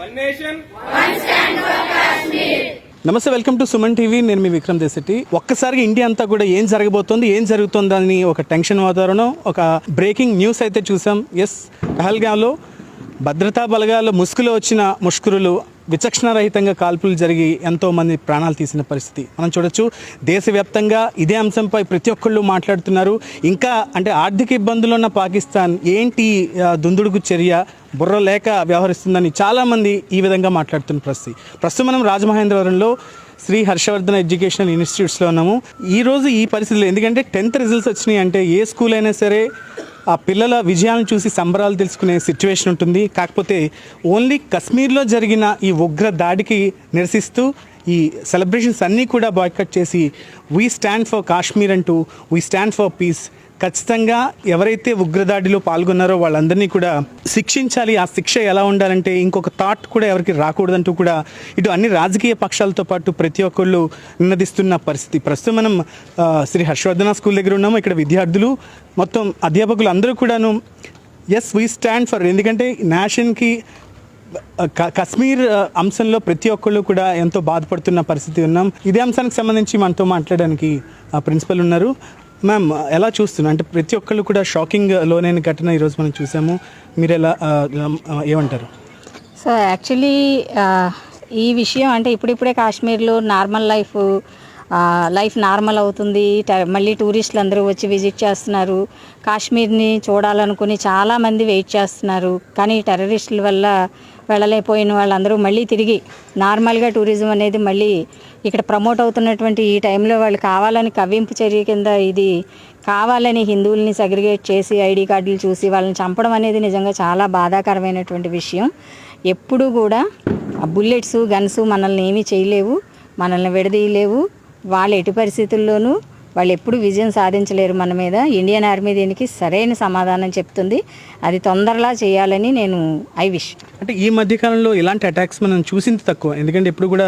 One nation, నమస్తే welcome to Suman TV. నేను మీ విక్రమ్ దేశెట్టి ఒక్కసారిగా ఇండియా అంతా కూడా ఏం జరగబోతోంది ఏం జరుగుతుందని ఒక టెన్షన్ వాతావరణం ఒక బ్రేకింగ్ న్యూస్ అయితే చూసాం. ఎస్ పహల్గాంలో భద్రతా బలగాలు ముసుగులో వచ్చిన ముష్కరులు విచక్షణారహితంగా కాల్పులు జరిగి ఎంతోమంది ప్రాణాలు తీసిన పరిస్థితి. మనం చూడొచ్చు దేశవ్యాప్తంగా ఇదే అంశంపై ప్రతి ఒక్కళ్ళు మాట్లాడుతున్నారు. ఇంకా అంటే ఆర్థిక ఇబ్బందులు ఉన్న పాకిస్తాన్ ఏంటి దుందుడుకు చర్య బుర్ర లేక వ్యవహరిస్తుందని చాలామంది ఈ విధంగా మాట్లాడుతున్న పరిస్థితి. ప్రస్తుతం మనం రాజమహేంద్రవరంలో శ్రీ హర్షవర్ధన్ ఎడ్యుకేషనల్ ఇన్స్టిట్యూట్స్లో ఉన్నాము. ఈ రోజు ఈ పరిస్థితులు ఎందుకంటే టెన్త్ రిజల్ట్స్ వచ్చినాయి అంటే ఏ స్కూల్ అయినా సరే ఆ పిల్లల విజయాలను చూసి సంబరాలు తెలుసుకునే సిచ్యువేషన్ ఉంటుంది. కాకపోతే ఓన్లీ కశ్మీర్లో జరిగిన ఈ ఉగ్ర దాడికి నిరసిస్తూ ఈ సెలబ్రేషన్స్ అన్నీ కూడా బాయ్కట్ చేసి వీ స్టాండ్ ఫర్ కాశ్మీర్ అంటూ వీ స్టాండ్ ఫర్ పీస్ ఖచ్చితంగా ఎవరైతే ఉగ్రదాడిలో పాల్గొన్నారో వాళ్ళందరినీ కూడా శిక్షించాలి. ఆ శిక్ష ఎలా ఉండాలంటే ఇంకొక థాట్ కూడా ఎవరికి రాకూడదంటూ కూడా ఇటు అన్ని రాజకీయ పక్షాలతో పాటు ప్రతి ఒక్కళ్ళు నిన్నదిస్తున్న పరిస్థితి. ప్రస్తుతం మనం శ్రీ హర్షవర్ధన స్కూల్ దగ్గర ఉన్నాము. ఇక్కడ విద్యార్థులు మొత్తం అధ్యాపకులు అందరూ కూడాను ఎస్ వీ స్టాండ్ ఫర్ ఎందుకంటే నేషన్కి కశ్మీర్ అంశంలో ప్రతి ఒక్కళ్ళు కూడా ఎంతో బాధపడుతున్న పరిస్థితి ఉన్నాం. ఇదే అంశానికి సంబంధించి మనతో మాట్లాడడానికి ప్రిన్సిపల్ ఉన్నారు. మ్యామ్ ఎలా చూస్తున్నారు? అంటే ప్రతి ఒక్కళ్ళు కూడా షాకింగ్ లోనైన ఘటన ఈరోజు మనం చూసాము. మీరు ఎలా ఏమంటారు? సో యాక్చువల్లీ ఈ విషయం అంటే ఇప్పుడిప్పుడే కాశ్మీర్లో నార్మల్ లైఫ్ లైఫ్ నార్మల్ అవుతుంది. మళ్ళీ టూరిస్టులు అందరూ వచ్చి విజిట్ చేస్తున్నారు. కాశ్మీర్ని చూడాలనుకుని చాలామంది వెయిట్ చేస్తున్నారు. కానీ టెర్రరిస్టుల వల్ల వెళ్ళలేకపోయిన వాళ్ళందరూ మళ్ళీ తిరిగి నార్మల్గా టూరిజం అనేది మళ్ళీ ఇక్కడ ప్రమోట్ అవుతున్నటువంటి ఈ టైంలో వాళ్ళు కావాలని కవ్వింపు చర్య కింద ఇది కావాలని హిందువుల్ని సగ్రిగేట్ చేసి ఐడి కార్డులు చూసి వాళ్ళని చంపడం అనేది నిజంగా చాలా బాధాకరమైనటువంటి విషయం. ఎప్పుడూ కూడా ఆ బుల్లెట్స్ గన్స్ మనల్ని ఏమీ చేయలేవు మనల్ని విడదీయలేవు. వాళ్ళు ఎటు పరిస్థితుల్లోనూ వాళ్ళు ఎప్పుడు విజయం సాధించలేరు మన మీద. ఇండియన్ ఆర్మీ దీనికి సరైన సమాధానం చెప్తుంది. అది తొందరలా చేయాలని నేను ఐ విష్. అంటే ఈ మధ్య కాలంలో ఇలాంటి అటాక్స్ మనం చూసింది తక్కువ. ఎందుకంటే ఇప్పుడు కూడా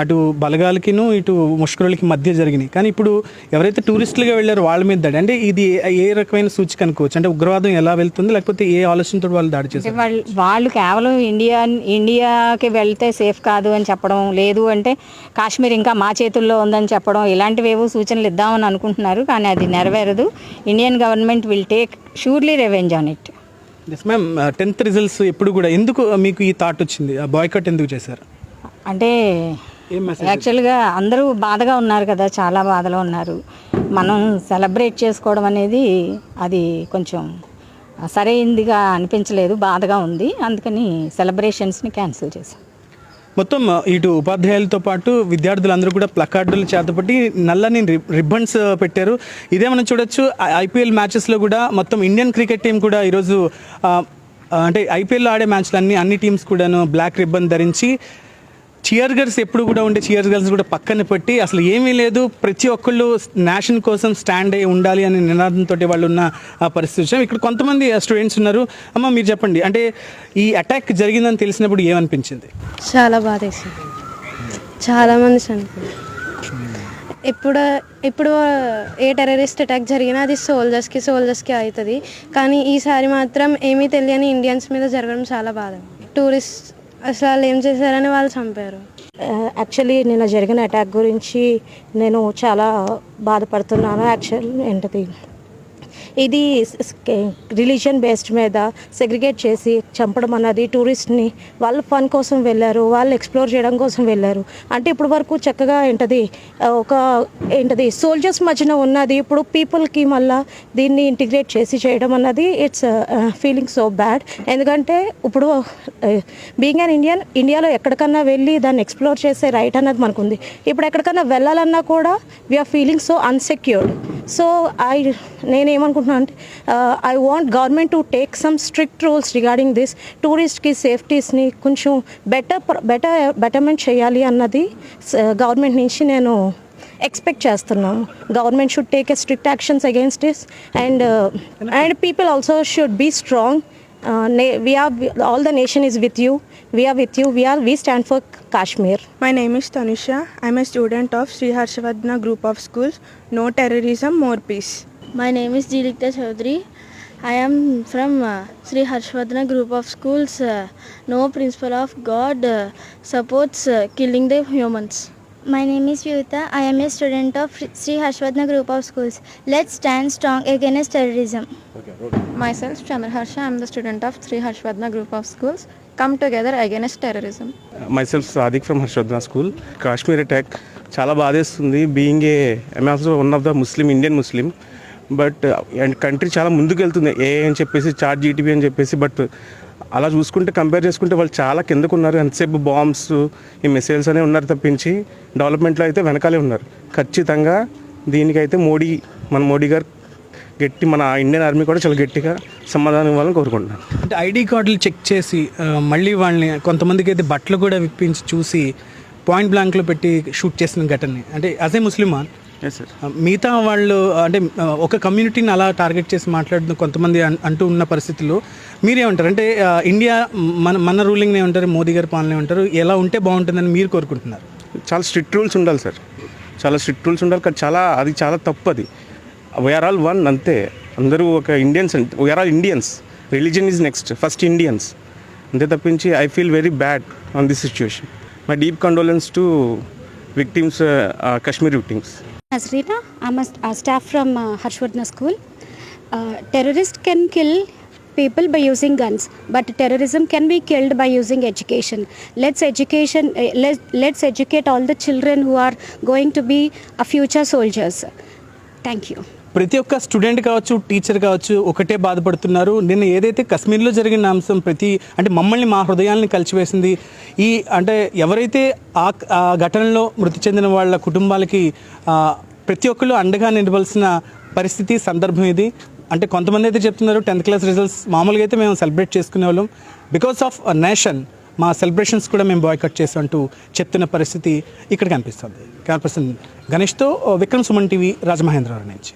అటు బలగాలకిను ఇటు ముష్కరులకి మధ్య జరిగినాయి. కానీ ఇప్పుడు ఎవరైతే టూరిస్టులుగా వెళ్ళారో వాళ్ళ మీద దాడి. అంటే ఇది ఏ రకమైన సూచిక అనుకోవచ్చు? అంటే ఉగ్రవాదం ఎలా వెళ్తుంది? లేకపోతే ఏ ఆలోచనతో వాళ్ళు దాడి చేశారు? వాళ్ళు వాళ్ళు కేవలం ఇండియా ఇండియాకి వెళ్తే సేఫ్ కాదు అని చెప్పడం లేదు. అంటే కాశ్మీర్ ఇంకా మా చేతుల్లో ఉందని చెప్పడం ఇలాంటివేవో సూచనలు ఇద్దామని అనుకుంటున్నారు కానీ అది నెరవేరదు. Indian government will take surely revenge on it yes ma'am tenth results ఎప్పుడు కూడా ఎందుకు మీకు ఈ థాట్ వచ్చింది? బాయ్కట్ ఎందుకు చేశారు? అంటే యాక్చువల్గా అందరూ బాధగా ఉన్నారు కదా చాలా బాధలో ఉన్నారు. మనం సెలబ్రేట్ చేసుకోవడం అనేది అది కొంచెం సరైందిగా అనిపించలేదు బాధగా ఉంది. అందుకని సెలబ్రేషన్స్ని క్యాన్సిల్ చేశాం. మొత్తం ఇటు ఉపాధ్యాయులతో పాటు విద్యార్థులందరూ కూడా ప్లకార్డులు చేతపట్టి నల్లని రి- రిబ్బన్స్ పెట్టారు. ఇదే మనం చూడొచ్చు ఐపీఎల్ మ్యాచెస్లో కూడా మొత్తం ఇండియన్ క్రికెట్ టీం కూడా ఈరోజు అంటే ఐపీఎల్లో ఆడే మ్యాచ్లు అన్ని అన్ని టీమ్స్ కూడాను బ్లాక్ రిబ్బన్ ధరించి చియర్ గర్ల్స్ ఎప్పుడు కూడా ఉండే చియర్ గర్ల్స్ కూడా పక్కన పెట్టి అసలు ఏమీ లేదు. ప్రతి ఒక్కళ్ళు నేషన్ కోసం స్టాండ్ అయ్యి ఉండాలి అనే నినాదంతో వాళ్ళు ఉన్న ఆ పరిస్థితి వచ్చాం ఇక్కడ కొంతమంది స్టూడెంట్స్ ఉన్నారు. అమ్మ మీరు చెప్పండి. అంటే ఈ అటాక్ జరిగిందని తెలిసినప్పుడు ఏమనిపించింది? చాలా బాధ చాలామంది చనిపోయారు. ఇప్పుడు ఇప్పుడు ఏ టెర్రరిస్ట్ అటాక్ జరిగినా అది సోల్జర్స్కి సోల్జర్స్కి అవుతుంది. కానీ ఈసారి మాత్రం ఏమీ తెలియని ఇండియన్స్ మీద జరగడం చాలా బాధ. టూరిస్ట్ అసలు వాళ్ళు ఏం చేశారని వాళ్ళు చంపారు. యాక్చువల్లీ నిన్న జరిగిన అటాక్ గురించి నేను చాలా బాధపడుతున్నాను. యాక్చువల్ ఏంటది ఇది రిలీజియన్ బేస్డ్ మీద సెగ్రిగేట్ చేసి చంపడం అన్నది టూరిస్ట్ని వాళ్ళు ఫన్ కోసం వెళ్ళారు వాళ్ళు ఎక్స్ప్లోర్ చేయడం కోసం వెళ్ళారు. అంటే ఇప్పుడు వరకు చక్కగా ఏంటది ఒక ఏంటది సోల్జర్స్ మధ్యన ఉన్నది ఇప్పుడు పీపుల్కి మళ్ళా దీన్ని ఇంటిగ్రేట్ చేసి చేయడం అన్నది ఇట్స్ ఫీలింగ్ సో బ్యాడ్ ఎందుకంటే ఇప్పుడు బీయింగ్ అన్ ఇండియన్ ఇండియాలో ఎక్కడికన్నా వెళ్ళి దాన్ని ఎక్స్ప్లోర్ చేసే రైట్ అన్నది మనకుంది. ఇప్పుడు ఎక్కడికన్నా వెళ్ళాలన్నా కూడా we're feeling so unsecured so I నేనేమనుకుంటున్నాను అంటే I want government to take some strict rules regarding this టూరిస్ట్కి సేఫ్టీస్ని కొంచెం బెటర్ బెటర్ బెటర్మెంట్ చేయాలి అన్నది గవర్నమెంట్ నుంచి నేను ఎక్స్పెక్ట్ చేస్తున్నాము government should take a strict actions against this and and people also should be strong we are all the nation is with you we are with you we are we stand for kashmir My name is Tanusha. I'm a student of Sri Harshavardhana Group of Schools. No terrorism, more peace. My name is Jilikta Chaudhary. I am from uh, Sri Harshvardhana group of schools. Uh, no principle of God uh, supports uh, killing the humans. My name is Vyuta. I am a student of Sri Harshvardhana Group of Schools. Let's stand strong against terrorism. Myself, Chandraharsha, I am the student of Sri Harshvardhana Group of Schools. Come together against terrorism. Myself Sadiq from Harshavardhana school Kashmir attack చాలా బాధేస్తుంది being a I'm also one of the Muslim Indian Muslim but and country చాలా ముందుకు వెళ్తుంది ఏ అని చెప్పేసి chart GTP అని చెప్పేసి but అలా చూసుకుంటే కంపేర్ చేసుకుంటే వాళ్ళు చాలా కిందకు ఉన్నారు ఎంతసేపు బాంబ్స్ ఈ మిసైల్స్ అనే ఉన్నారు తప్పించి డెవలప్మెంట్లో అయితే వెనకాలే ఉన్నారు. ఖచ్చితంగా దీనికైతే మోడీ మన మోడీ గారు గట్టి మన ఇండియన్ ఆర్మీ కూడా చాలా గట్టిగా సమాధానం ఇవ్వాలని కోరుకుంటున్నాను. అంటే ఐడి కార్డులు చెక్ చేసి మళ్ళీ వాళ్ళని కొంతమందికి అయితే బట్టలు కూడా విప్పించి చూసి పాయింట్ బ్లాంక్లో పెట్టి షూట్ చేసిన ఘటన. అంటే అదే ముస్లిమాన్ మిగతా వాళ్ళు అంటే ఒక కమ్యూనిటీని అలా టార్గెట్ చేసి మాట్లాడుతున్న కొంతమంది అంటూ ఉన్న పరిస్థితుల్లో మీరేమంటారు? అంటే ఇండియా మన మన రూలింగ్ ఏమంటారు? మోదీ గారి పాలన ఏమంటారు? ఎలా ఉంటే బాగుంటుందని మీరు కోరుకుంటున్నారు? చాలా స్ట్రిక్ట్ రూల్స్ ఉండాలి సార్ చాలా స్ట్రిక్ట్ రూల్స్ ఉండాలి కానీ చాలా అది చాలా తప్పు అది. వీఆర్ ఆల్ వన్ అంతే. అందరూ ఒక Indians we're all Indians religion is next first Indians అంతే తప్పించి I feel very bad on this situation my deep condolence to victims Kashmir victims Asrina, I'm a, a staff from uh, Harshvardhana School. Uh, terrorists can kill people by using guns, but terrorism can be killed by using education. Let's education. Uh, let, let's educate all the children who are going to be a future soldiers. Thank you. ప్రతి ఒక్క student కావచ్చు teacher కావచ్చు ఒకటే బాధపడుతున్నారు నిన్న ఏదైతే కశ్మీర్లో జరిగిన అంశం ప్రతి అంటే మమ్మల్ని మా హృదయాల్ని కలిచివేసింది ఈ అంటే ఎవరైతే ఆ ఆ ఘటనలో మృతి చెందిన వాళ్ళ కుటుంబాలకి ఆ, ప్రతి ఒక్కళ్ళు అండగా నిలవలసిన పరిస్థితి సందర్భం ఇది. అంటే కొంతమంది అయితే చెప్తున్నారు టెన్త్ క్లాస్ రిజల్ట్స్ మామూలుగా అయితే మేము సెలబ్రేట్ చేసుకునే వాళ్ళం. బికాస్ ఆఫ్ నేషన్ మా సెలబ్రేషన్స్ కూడా మేము బాయ్కట్ చేసామంటూ అంటూ చెప్తున్న పరిస్థితి ఇక్కడ కనిపిస్తుంది. కెమెరా పర్సన్ గణేష్తో విక్రమ్ సుమన్ టీవీ రాజమహేంద్రరావు నుంచి.